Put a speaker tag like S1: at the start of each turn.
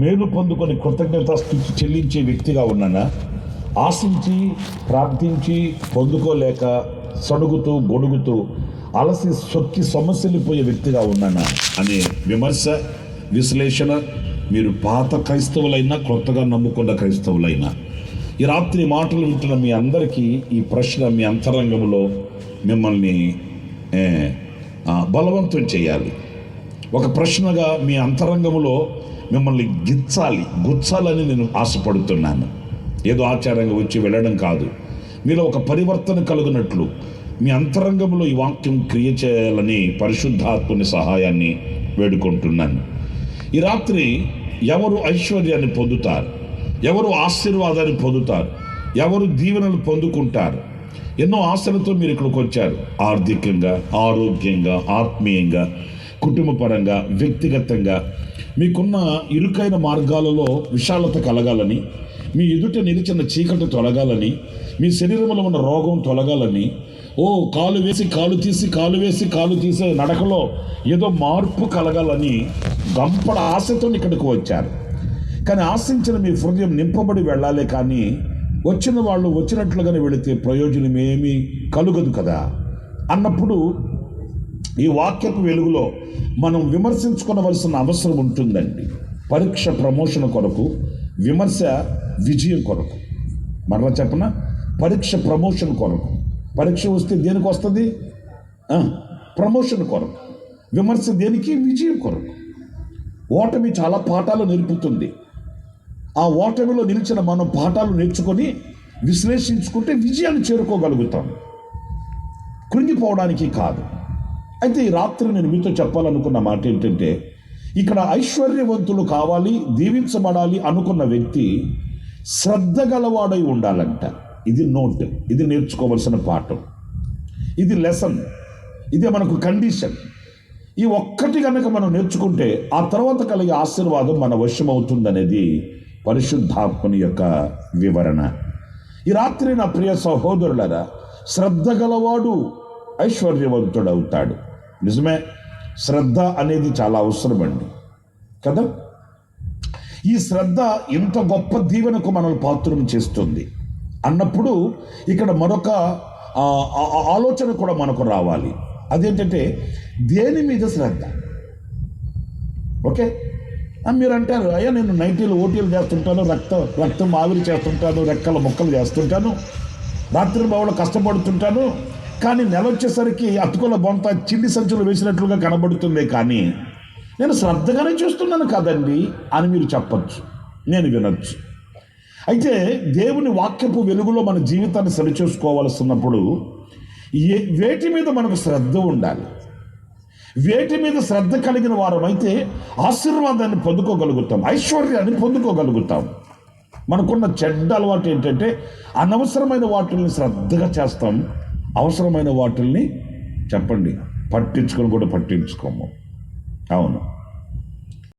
S1: మేలు పొందుకొని కృతజ్ఞత స్థితి చెల్లించే వ్యక్తిగా ఉన్నానా? ఆశించి ప్రార్థించి పొందుకోలేక సడుగుతూ గొడుగుతూ అలసి సొక్కి సమస్యలిపోయే వ్యక్తిగా ఉన్నానా? అనే విమర్శ విశ్లేషణ మీరు పాత క్రైస్తవులైనా కొత్తగా నమ్ముకున్న క్రైస్తవులైనా. ఈ రాత్రి మాటలు వింటున్న మీ అందరికీ ఈ ప్రశ్న మీ అంతరంగంలో మిమ్మల్ని బలవంతం చేయాలి. ఒక ప్రశ్నగా మీ అంతరంగంలో మిమ్మల్ని గిచ్చాలి గుచ్చాలని నేను ఆశపడుతున్నాను. ఏదో ఆచారంగా వచ్చి వెళ్ళడం కాదు. మీలో ఒక పరివర్తన కలుగునట్లు మీ అంతరంగంలో ఈ వాక్యం క్రియ చేయాలని పరిశుద్ధాత్ముని సహాయాన్ని వేడుకుంటున్నాను. ఈ రాత్రి ఎవరు ఐశ్వర్యాన్ని పొందుతారు? ఎవరు ఆశీర్వాదాన్ని పొందుతారు? ఎవరు దీవెనలు పొందుకుంటారు? ఎన్నో ఆశలతో మీరు ఇక్కడికి వచ్చారు. ఆర్థికంగా ఆరోగ్యంగా ఆత్మీయంగా. కుటుంబపరంగా వ్యక్తిగతంగా మీకున్న ఇరుకైన మార్గాలలో విశాలత కలగాలని మీ ఎదుట నిలిచిన చీకటి తొలగాలని మీ శరీరంలో ఉన్న రోగం తొలగాలని ఓ కాలు వేసి కాలు తీసి కాలు వేసి కాలు తీసే నడకలో ఏదో మార్పు కలగాలని గంపడ ఆశతో ఇక్కడికి వచ్చారు. కానీ ఆశించిన మీ హృదయం నింపబడి వెళ్ళాలి కానీ వచ్చిన వాళ్ళు వచ్చినట్లుగానే వెళితే ప్రయోజనం ఏమీ కలుగదు కదా. అన్నప్పుడు ఈ వాక్యపు వెలుగులో మనం విమర్శించుకోవలసిన అవసరం ఉంటుందండి. పరీక్ష ప్రమోషన్ కొరకు విమర్శ విజయం కొరకు. మరలా చెప్పన? పరీక్ష ప్రమోషన్ కొరకు. పరీక్ష వస్తే దేనికి వస్తుంది? ప్రమోషన్ కొరకు. విమర్శ దేనికి? విజయం కొరకు. ఓటమి చాలా పాఠాలు నేర్పుతుంది. ఆ ఓటమిలో నిలిచిన మనం పాఠాలు నేర్చుకొని విశ్లేషించుకుంటే విజయాన్ని చేరుకోగలుగుతాం. కృంగిపోవడానికి కాదు. అయితే ఈ రాత్రి నేను మీతో చెప్పాలనుకున్న మాట ఏంటంటే ఇక్కడ ఐశ్వర్యవంతులు కావాలి దీవించబడాలి అనుకున్న వ్యక్తి శ్రద్ధ గలవాడై ఉండాలంట. ఇది నోట్ ఇది నేర్చుకోవలసిన పాఠం. ఇది లెసన్ ఇది మనకు కండిషన్. ఈ ఒక్కటి కనుక మనం నేర్చుకుంటే ఆ తర్వాత కలిగే ఆశీర్వాదం మన వశమవుతుందనేది పరిశుద్ధాత్మని యొక్క వివరణ. ఈ రాత్రి నా ప్రియ సహోదరులరా శ్రద్ధ గలవాడు ఐశ్వర్యవంతుడవుతాడు. నిజమే? శ్రద్ధ అనేది చాలా అవసరమండి. కదా? ఈ శ్రద్ధ ఇంత గొప్ప దీవెనకు మనల్ని పాత్రం చేస్తుంది. అన్నప్పుడు ఇక్కడ మరొక ఆ, ఆలోచన కూడా మనకు రావాలి. అదేంటంటే దేని మీద శ్రద్ధ? ఓకే? మీరు అంటారు అయ్యా నేను నైటీలు ఓటీలు చేస్తుంటాను రక్తం రక్తం ఆవిరి చేస్తుంటాను రెక్కల ముక్కలు చేస్తుంటాను రాత్రి బావులు కష్టపడుతుంటాను కానీ నెల వచ్చేసరికి అతుకుల బొంత చిల్లి సంచులు వేసినట్లుగా కనబడుతుంది కానీ నేను శ్రద్ధగానే చూస్తున్నాను కదండి అని మీరు చెప్పచ్చు. నేను వినొచ్చు. అయితే దేవుని వాక్యపు వెలుగులో మన జీవితాన్ని సరిచూసుకోవాల్సినప్పుడు ఏ వేటి మీద మనకు శ్రద్ధ ఉండాలి? వేటి మీద శ్రద్ధ కలిగిన వారమైతే ఆశీర్వాదాన్ని పొందుకోగలుగుతాం ఐశ్వర్యాన్ని పొందుకోగలుగుతాం. మనకున్న చెడ్డ అలవాటు ఏంటంటే అనవసరమైన వాటిని శ్రద్ధగా చేస్తాం. అవసరమైన వాటిల్ని చెప్పండి. పట్టించుకొని కూడా పట్టించుకోము. అవును.